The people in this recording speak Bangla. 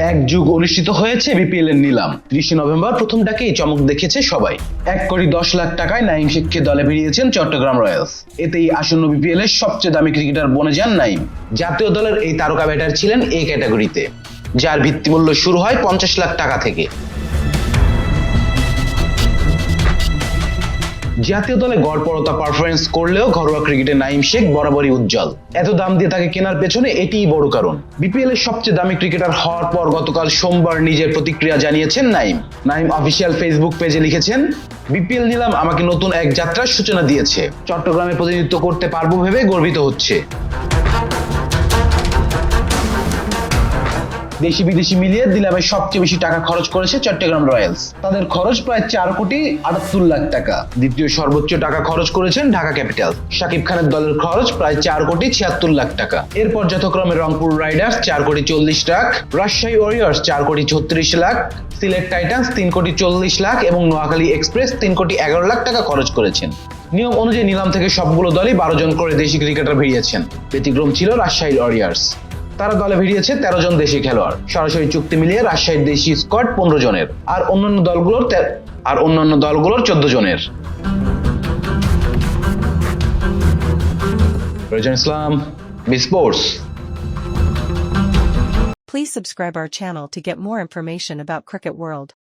এক যুগ অনুষ্ঠিত হয়েছে বিপিএল এর নিলাম। ত্রিশে নভেম্বর প্রথম ডাকেই চমক দেখেছে সবাই। এক কোটি দশ লাখ টাকায় নাইম শেখকে দলে বেরিয়েছেন চট্টগ্রাম রয়্যালস। এতেই আসন্ন বিপিএল এর সবচেয়ে দামি ক্রিকেটার বনে যান নাইম। জাতীয় দলের এই তারকা ব্যাটার ছিলেন এ ক্যাটাগরিতে, যার ভিত্তিমূল্য শুরু হয় পঞ্চাশ লাখ টাকা থেকে। জাতীয় দলে গড়পরতা পারফরমেন্স করলেও ঘরোয়া ক্রিকেটে নাইম শেখ বরাবরই উজ্জ্বল। এত দাম দিয়ে তাকে কেনার পেছনে এটিই বড় কারণ। বিপিএল এর সবচেয়ে দামি ক্রিকেটার হওয়ার পর গতকাল সোমবার নিজের প্রতিক্রিয়া জানিয়েছেন নাইম নাইম অফিসিয়াল ফেসবুক পেজে লিখেছেন বিপিএল নিলাম, আমাকে নতুন এক যাত্রার সূচনা দিয়েছে। চট্টগ্রামে প্রতিনিধিত্ব করতে পারব ভেবে গর্বিত হচ্ছে। দেশি বিদেশি মিলিয়ে দিলামে সবচেয়ে বেশি টাকা খরচ করেছে চট্টগ্রাম রয়্যালস। তাদের খরচ প্রায় চার কোটি আটাত্তর লাখ টাকা। দ্বিতীয় সর্বোচ্চ টাকা খরচ করেছেন ঢাকা ক্যাপিটাল শাকিব খানের দলের খরচ প্রায় চার কোটি ছিয়াত্তর লাখ টাকা। এরপর যথাক্রমে রংপুর রাইডার্স চার কোটি চল্লিশ লাখ, রাজশাহী ওয়ারিয়র্স চার কোটি ছত্রিশ লাখ, সিলেট টাইটান্স তিন কোটি চল্লিশ লাখ এবং নোয়াখালী এক্সপ্রেস তিন কোটি এগারো লাখ টাকা খরচ করেছেন। নিয়ম অনুযায়ী নিলাম থেকে সবগুলো দলই বারো জন করে দেশি ক্রিকেটার বেরিয়েছেন ব্যতিক্রম ছিল রাজশাহী ওয়ারিয়ার্স। তারা দলে ভিড়িয়েছে তেরো জন দেশি খেলোয়াড়। সরাসরি চুক্তি মিলিয়ে রাজশাহীর দেশি স্কোয়াড পনেরো জনের আর অন্যান্য দলগুলোর আর অন্যান্য দলগুলোর চোদ্দ জনের। Islam, B sports. Please subscribe our channel to get more information about Cricket World.